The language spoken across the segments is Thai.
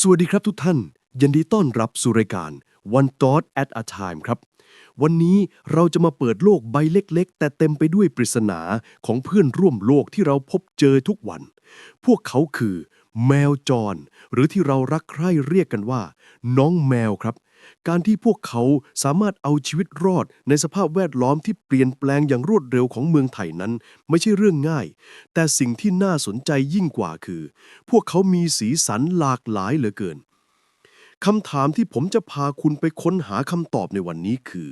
สวัสดีครับทุกท่าน ยินดีต้อนรับสู่รายการ One Thought at a Time ครับ วันนี้เราจะมาเปิดโลกใบเล็กๆ แต่เต็มไปด้วยปริศนาของเพื่อนร่วมโลกที่เราพบเจอทุกวัน พวกเขาคือ แมวจร หรือที่เรารักใคร่เรียกกันว่า น้องแมวครับ การที่พวกเขาสามารถเอาชีวิตรอดในสภาพแวดล้อมที่เปลี่ยนแปลงอย่างรวดเร็วของเมืองไทยนั้น ไม่ใช่เรื่องง่าย แต่สิ่งที่น่าสนใจยิ่งกว่าคือ พวกเขามีสีสันหลากหลายเหลือเกินคำถามที่ผมจะพาคุณไปค้นหาคำตอบในวันนี้คือ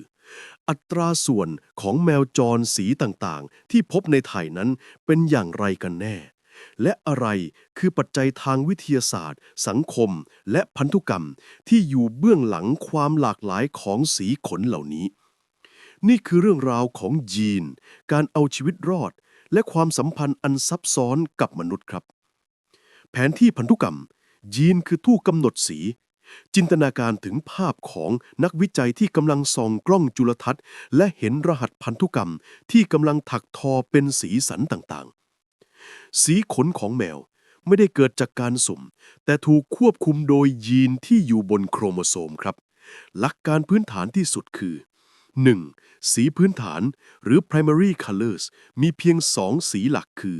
อัตราส่วนของแมวจรสีต่างๆ ที่พบในไทยนั้นเป็นอย่างไรกันแน่ และอะไรคือปัจจัยทางวิทยาศาสตร์ สังคม และพันธุกรรมที่อยู่เบื้องหลังความหลากหลายของสีขนเหล่านี้ นี่คือเรื่องราวของยีน การเอาชีวิตรอด และความสัมพันธ์อันซับซ้อนกับมนุษย์ครับ แผนที่พันธุกรรม ยีนคือทู่กำหนดสี จินตนาการถึงภาพของนักวิจัยที่กำลังส่องกล้องจุลทรรศน์ และเห็นรหัสพันธุกรรมที่กำลังถักทอเป็นสีสันต่างๆ สีขนของแมวไม่ได้เกิดจากการสุ่ม แต่ถูกควบคุมโดยยีนที่อยู่บนโครโมโซมครับ หลักการพื้นฐานที่สุดคือ 1. สีพื้นฐานหรือ primary colors มีเพียงสองสีหลักคือ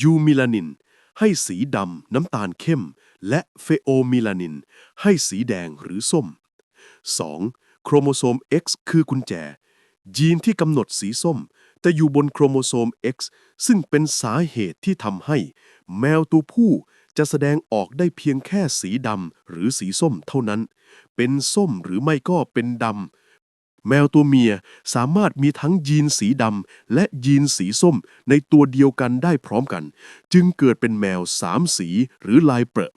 ยูมิลานิน ให้สีดำน้ำตาลเข้ม และเฟโอมิลานิน ให้สีแดงหรือส้ม 2. โครโมโซม X คือกุญแจ ยีนที่กำหนดสีส้ม จะอยู่บนโครโมโซม X ซึ่งเป็นสาเหตุที่ทำให้ แมวตัวผู้จะแสดงออกได้เพียงแค่สีดำหรือสีส้มเท่านั้น เป็นส้มหรือไม่ก็เป็นดำ แมวตัวเมียสามารถมีทั้งยีนสีดำและยีนสีส้มในตัวเดียวกันได้พร้อมกัน จึงเกิดเป็นแมวสามสีหรือลายเปรอะ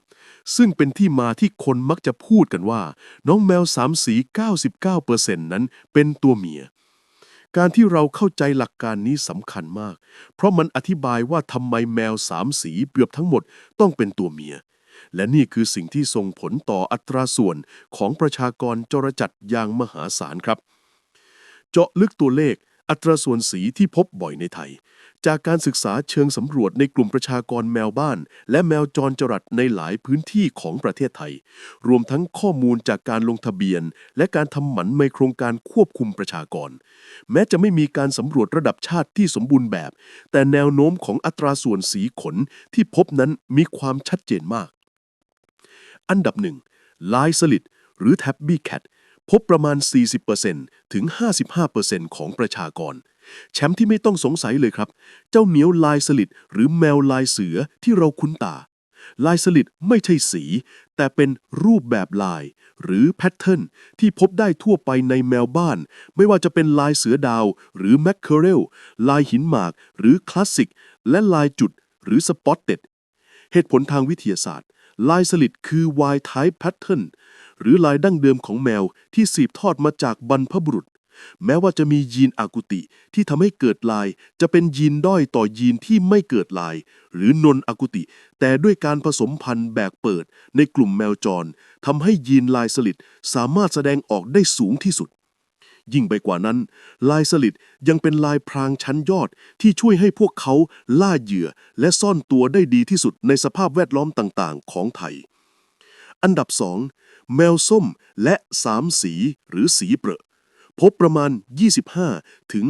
ซึ่งเป็นที่มาที่คนมักจะพูดกันว่า น้องแมวสามสี 99%นั้นเป็นตัวเมีย การที่เราเข้าใจหลักการนี้สำคัญมาก เพราะมันอธิบายว่าทำไมแมวสามสีเกือบทั้งหมดต้องเป็นตัวเมีย และนี่คือสิ่งที่ส่งผลต่ออัตราส่วนของประชากรจรจัดอย่างมหาศาลครับ เจาะลึกตัวเลขอัตราส่วนสีที่พบบ่อยในไทย จากการศึกษาเชิงสำรวจในกลุ่มประชากรแมวบ้าน และแมวจรจรัดในหลายพื้นที่ของประเทศไทย รวมทั้งข้อมูลจากการลงทะเบียน และการทำหมันในโครงการควบคุมประชากร แม้จะไม่มีการสำรวจระดับชาติที่สมบูรณ์แบบ แต่แนวโน้มของอัตราส่วนสีขนที่พบนั้นมีความชัดเจนมาก อันดับหนึ่งลายสลิดหรือแท็บบี้แคท พบประมาณ 40%ถึง 55%ของประชากร แชมป์ที่ไม่ต้องสงสัยเลยครับ เจ้าเหมียวลายสลิดหรือแมวลายเสือที่เราคุ้นตา ลายสลิดไม่ใช่สี แต่เป็นรูปแบบลาย หรือแพทเทิร์นที่พบได้ทั่วไปในแมวบ้าน ไม่ว่าจะเป็นลายเสือดาว หรือแมคเคอเรลลายหินหมาก หรือคลาสสิก และลายจุด หรือสปอตเต็ดเหตุผลทางวิทยาศาสตร์ ลายสลิดคือ Y type pattern หรือลายดั้งเดิมของแมวที่สืบทอดมาจากบรรพบุรุษ แม้ว่าจะมียีนอากุติที่ทำให้เกิดลายจะเป็นยีนด้อยต่อยีนที่ไม่เกิดลาย หรือนนอากุติ แต่ด้วยการผสมพันธุ์แบกเปิดในกลุ่มแมวจรทำให้ยีนลายสลิดสามารถแสดงออกได้สูงที่สุดยิ่งไปกว่านั้น ลายสลิดยังเป็นลายพรางชั้นยอดที่ช่วยให้พวกเขาล่าเหยื่อและซ่อนตัวได้ดีที่สุดในสภาพแวดล้อมต่างๆ ของไทย อันดับ2 แมวส้มและสามสีหรือสีเปรอะพบประมาณ 25 ถึง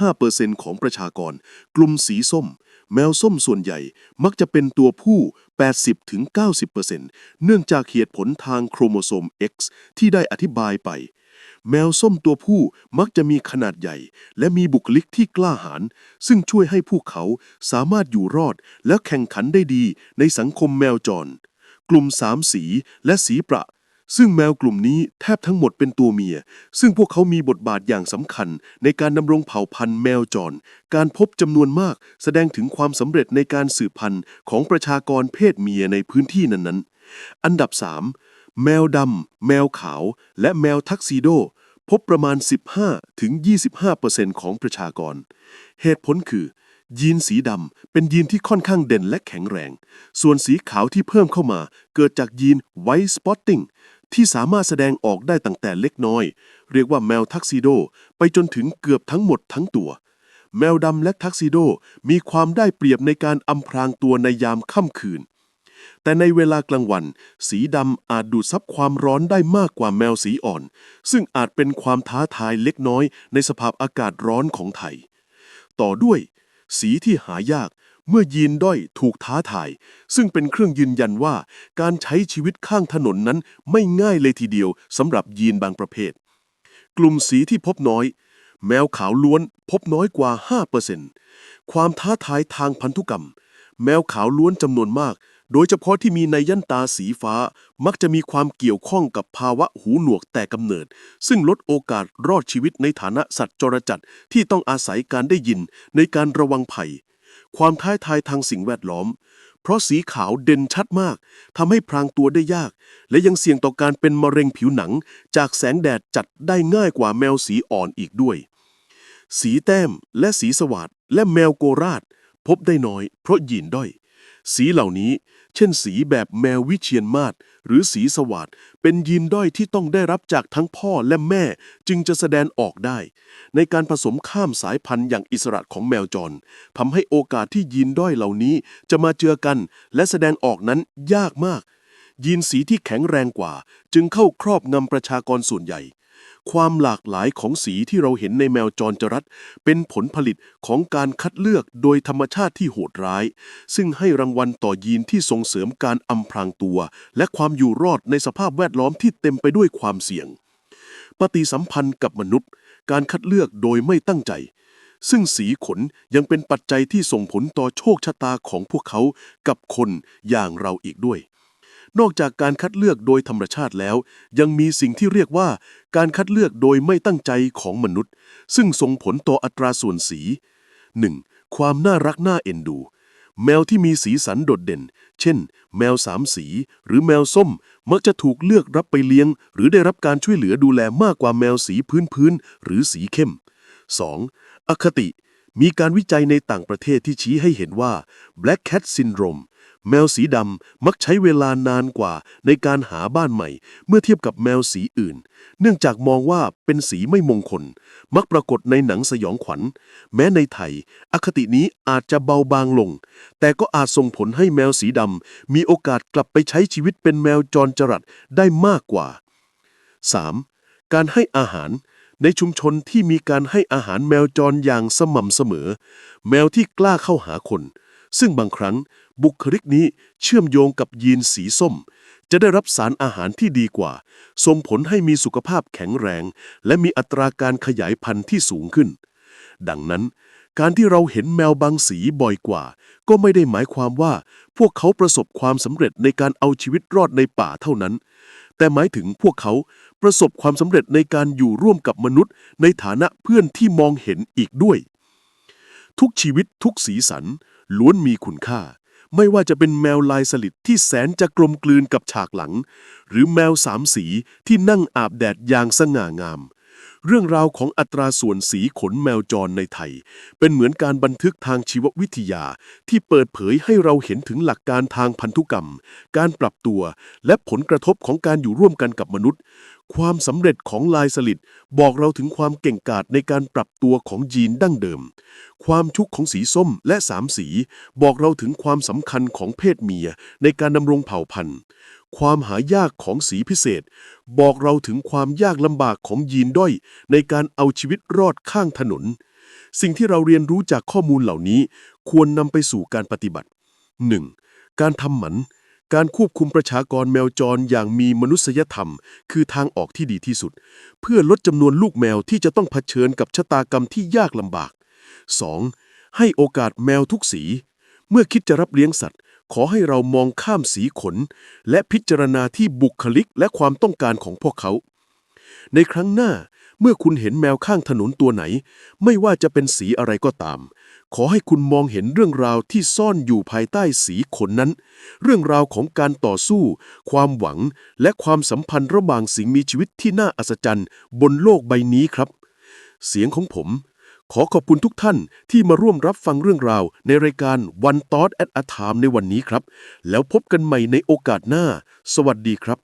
35%ของประชากร กลุ่มสีส้ม แมวส้มส่วนใหญ่มักจะเป็นตัวผู้ 80 ถึง 90%เนื่องจากเหตุผลทางโครโมโซม X ที่ได้อธิบายไป แมวส้มตัวผู้มักจะมีขนาดใหญ่ และมีบุคลิกที่กล้าหาญซึ่งช่วยให้พวกเขาสามารถอยู่รอดและแข่งขันได้ดีในสังคมแมวจร กลุ่มสามสีและสีประ ซึ่งแมวกลุ่มนี้แทบทั้งหมดเป็นตัวเมีย ซึ่งพวกเขามีบทบาทอย่างสำคัญ ในการดำรงเผ่าพันธุ์แมวจร การพบจำนวนมาก แสดงถึงความสำเร็จในการสืบพันธุ์ของประชากรเพศเมียในพื้นที่นั้นๆ อันดับ 3 แมวดำแมวขาว และแมวทักซิโด พบประมาณ 15ถึง25%ของประชากร เหตุผลคือยีนสีดำเป็นยีนที่ค่อนข้างเด่นและแข็งแรง ส่วนสีขาวที่เพิ่มเข้ามา เกิดจากยีน White Spotting ที่สามารถแสดงออกได้ตั้งแต่เล็กน้อย เรียกว่าแมวทักซิโด ไปจนถึงเกือบทั้งหมดทั้งตัว แมวดำและทักซิโดมีความได้เปรียบในการอำพรางตัวในยามค่ำคืน แต่ในเวลากลางวัน สีดำอาจดูดซับความร้อนได้มากกว่าแมวสีอ่อน ซึ่งอาจเป็นความท้าทายเล็กน้อย ในสภาพอากาศร้อนของไทย ต่อด้วย สีที่หายาก เมื่อยีนด้อยถูกท้าทาย ซึ่งเป็นเครื่องยืนยันว่า การใช้ชีวิตข้างถนนนั้นไม่ง่ายเลยทีเดียวสำหรับยีนบางประเภท กลุ่มสีที่พบน้อย แมวขาวล้วนพบน้อยกว่า 5%ความท้าทายทางพันธุกรรม แมวขาวล้วนจำนวนมาก โดยเฉพาะที่มีในยันตาสีฟ้ามักจะมีความเกี่ยวข้องกับภาวะหูหนวกแต่กำเนิด ซึ่งลดโอกาสรอดชีวิตในฐานะสัตว์จรจัดที่ต้องอาศัยการได้ยินในการระวังภัย ความท้าทายทางสิ่งแวดล้อม เพราะสีขาวเด่นชัดมากทำให้พรางตัวได้ยาก และยังเสี่ยงต่อการเป็นมะเร็งผิวหนัง จากแสงแดดจัดได้ง่ายกว่าแมวสีอ่อนอีกด้วย สีแต้มและสีสวัสดและแมวโกราช พบได้น้อย เพราะยีนด้อย สีเหล่านี้ เช่นสีแบบแมววิเชียนมาศหรือสีสวัสดเป็นยีนด้อยที่ต้องได้รับจากทั้งพ่อและแม่จึงจะแสดงออกได้ ในการผสมข้ามสายพันธุ์อย่างอิสระของแมวจรทำให้โอกาสที่ยีนด้อยเหล่านี้จะมาเจอกัน และแสดงออกนั้นยากมาก ยีนสีที่แข็งแรงกว่า จึงเข้าครอบงำประชากรส่วนใหญ่ ความหลากหลายของสีที่เราเห็นในแมวจรจรัสเป็นผลผลิตของการคัดเลือกโดยธรรมชาติที่โหดร้าย ซึ่งให้รางวัลต่อยีนที่ส่งเสริมการอำพรางตัว และความอยู่รอดในสภาพแวดล้อมที่เต็มไปด้วยความเสี่ยง ปฏิสัมพันธ์กับมนุษย์ การคัดเลือกโดยไม่ตั้งใจ ซึ่งสีขนยังเป็นปัจจัยที่ส่งผลต่อโชคชะตาของพวกเขากับคนอย่างเราอีกด้วย นอกจากการคัดเลือกโดยธรรมชาติแล้ว ยังมีสิ่งที่เรียกว่า การคัดเลือกโดยไม่ตั้งใจของมนุษย์ ซึ่งส่งผลต่ออัตราส่วนสี 1. ความน่ารักน่าเอ็นดู แมวที่มีสีสันโดดเด่น เช่น แมวสามสี หรือแมวส้ม มักจะถูกเลือกรับไปเลี้ยง หรือได้รับการช่วยเหลือดูแลมากกว่าแมวสีพื้นพื้นๆหรือสีเข้ม 2. อคติมีการวิจัยในต่างประเทศที่ชี้ให้เห็นว่า Black Cat Syndrome แมวสีดำมักใช้เวลานานกว่าในการหาบ้านใหม่ เมื่อเทียบกับแมวสีอื่น เนื่องจากมองว่าเป็นสีไม่มงคล มักปรากฏในหนังสยองขวัญ แม้ในไทย อคตินี้อาจจะเบาบางลง แต่ก็อาจส่งผลให้แมวสีดำมีโอกาสกลับไปใช้ชีวิตเป็นแมวจรจรัสได้มากกว่า 3. การให้อาหารในชุมชนที่มีการให้อาหารแมวจรอย่างสม่ำเสมอ แมวที่กล้าเข้าหาคน ซึ่งบางครั้งบุคลิกนี้เชื่อมโยงกับยีนสีส้ม จะได้รับสารอาหารที่ดีกว่า ส่งผลให้มีสุขภาพแข็งแรง และมีอัตราการขยายพันธุ์ที่สูงขึ้น ดังนั้น การที่เราเห็นแมวบางสีบ่อยกว่า ก็ไม่ได้หมายความว่า พวกเขาประสบความสำเร็จในการเอาชีวิตรอดในป่าเท่านั้น แต่หมายถึงพวกเขาประสบความสำเร็จในการอยู่ร่วมกับมนุษย์ ในฐานะเพื่อนที่มองเห็นอีกด้วย ทุกชีวิตทุกสีสัน ล้วนมีคุณค่า ไม่ว่าจะเป็นแมวลายสลิดที่แสนจะกลมกลืนกับฉากหลัง หรือแมวสามสีที่นั่งอาบแดดอย่างสง่างาม เรื่องราวของอัตราส่วนสีขนแมวจรในไทย เป็นเหมือนการบันทึกทางชีววิทยาที่เปิดเผยให้เราเห็นถึงหลักการทางพันธุกรรม การปรับตัว และผลกระทบของการอยู่ร่วมกันกับมนุษย์ ความสำเร็จของลายสลิดบอกเราถึงความเก่งกาจในการปรับตัวของยีนดั้งเดิม ความชุกของสีส้มและสามสี บอกเราถึงความสำคัญของเพศเมียในการดำรงเผ่าพันธุ์ ความหายากของสีพิเศษ บอกเราถึงความยากลำบากของยีนด้อยในการเอาชีวิตรอดข้างถนน สิ่งที่เราเรียนรู้จากข้อมูลเหล่านี้ ควรนำไปสู่การปฏิบัติ 1. การทำหมัน การควบคุมประชากรแมวจรอย่างมีมนุษยธรรม คือทางออกที่ดีที่สุด เพื่อลดจำนวนลูกแมวที่จะต้องเผชิญกับชะตากรรมที่ยากลำบาก 2. ให้โอกาสแมวทุกสี เมื่อคิดจะรับเลี้ยงสัตว์ ขอให้เรามองข้ามสีขน และพิจารณาที่บุคลิกและความต้องการของพวกเขา ในครั้งหน้าเมื่อคุณเห็นแมวข้างถนนตัวไหน ไม่ว่าจะเป็นสีอะไรก็ตาม ขอให้คุณมองเห็นเรื่องราวที่ซ่อนอยู่ภายใต้สีขนนั้น เรื่องราวของการต่อสู้ ความหวัง และความสัมพันธ์ระหว่างสิ่งมีชีวิตที่น่าอัศจรรย์ บนโลกใบนี้ครับ เสียงของผม ขอขอบคุณทุกท่านที่มาร่วมรับฟังเรื่องราวในรายการ One Thought at a Time ในวันนี้ครับ แล้วพบกันใหม่ในโอกาสหน้า สวัสดีครับ